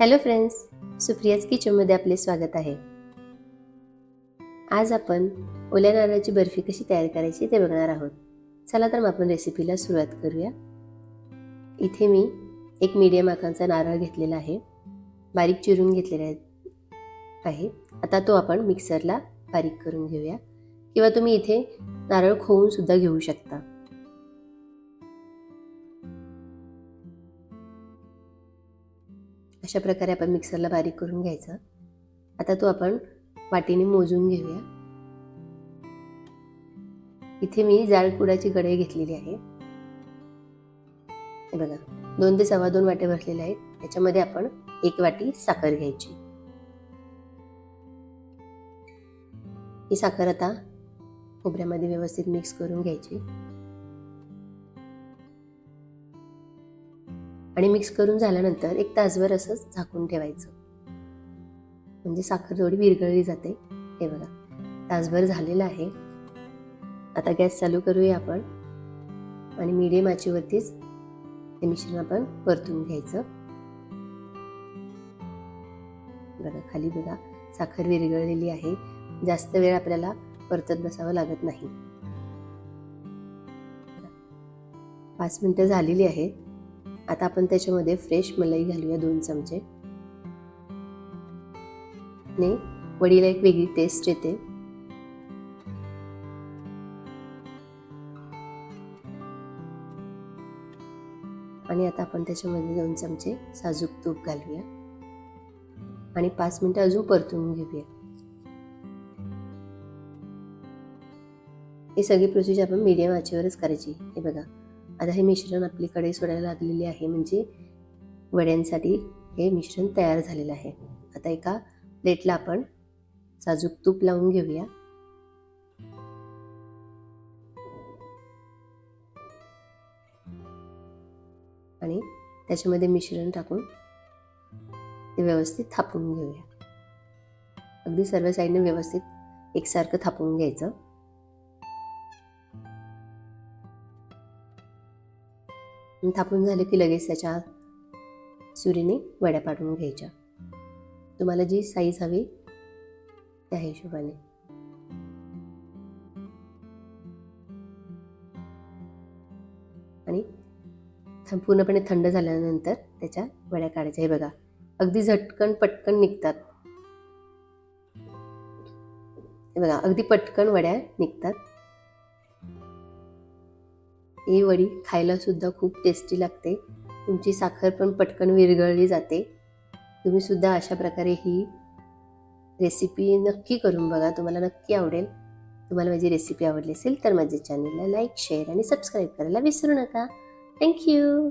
Hello friends Supriya's किचनमध्ये आपले स्वागत आहे. आज आपण ओल्या नारळाची बर्फी कशी तयार करायची ते बघणार आहोत. चला तर मग आपण रेसिपीला सुरुवात करूया. इथे मी एक मीडियम आकाराचा नारळ घेतलेला आहे. बारीक चिरून घेतलेला आहे- आहे आता तो आपण मिक्सरला बारीक करून घेऊया. किंवा तुम्ही इथे नारळ खोवून सुद्धा घेऊ शकता. अशा प्रकारे आपण मिक्सरला बारीक करून घ्यायचा. आता तो आपण वाटीने मोजून घेऊया. इथे मी जाळपुडाची गडे घेतलेली आहे. हे बघा दोन ते सव्वा दोन वाटे भरलेले आहेत. त्याच्यामध्ये आपण एक वाटी साखर घ्यायची. ही साखर आता खोबऱ्यामध्ये व्यवस्थित मिक्स करून घ्यायची. आणि मिक्स करून झाल्यानंतर एक तासभर असंच झाकून ठेवायचं. म्हणजे साखर थोडी विरघळली जाते. हे बघा तासभर झालेलं आहे. आता गॅस चालू करूया आपण. आणि मीडियम आचीवरतीच हे मिश्रण आपण परतून घ्यायचं. बघा खाली बघा साखर विरघळलेली आहे. जास्त वेळ आपल्याला परतत बसावं लागत नाही. पाच मिनिटं झालेली आहेत. आता आपण त्याच्यामध्ये फ्रेश मलाई घालूया दोन चमचे. ने वडीला एक वेगळी टेस्ट येते. आणि आता आपण त्याच्यामध्ये दोन चमचे साजूक तूप घालूया. आणि पाच मिनिटं अजून परतून घेऊया. ही सगळी प्रोसिजर आपण मीडियम आचेवरच करायची. हे बघा. आता हे मिश्रण आपली कढई सोडायला लागलेले आहे. म्हणजे वड्यांसाठी हे मिश्रण तयार झालेलं आहे. आता एका प्लेटला आपण साजूक तूप लावून घेऊया. आणि त्याच्यामध्ये मिश्रण टाकून ते व्यवस्थित थापून घेऊया. अगदी सर्व साईडने व्यवस्थित एकसारखं थापून घ्यायचं. थापून झालं की लगेच त्याच्या सुरीने वड्या पाठवून घ्यायच्या. तुम्हाला जी साईज हवी त्या हिशोबाने. आणि पूर्णपणे थंड झाल्यानंतर त्याच्या वड्या काढायच्या. हे बघा अगदी झटकन पटकन निघतात. हे बघा अगदी पटकन वड्या निघतात. ही वडी खायलासुद्धा खूप टेस्टी लागते. तुमची साखर पण पटकन विरघळली जाते. तुम्ही सुद्धा अशा प्रकारे ही रेसिपी नक्की करून बघा. तुम्हाला नक्की आवडेल. तुम्हाला माझी रेसिपी आवडली असेल तर माझ्या चॅनलला लाईक शेअर आणि सबस्क्राईब करायला विसरू नका. थँक्यू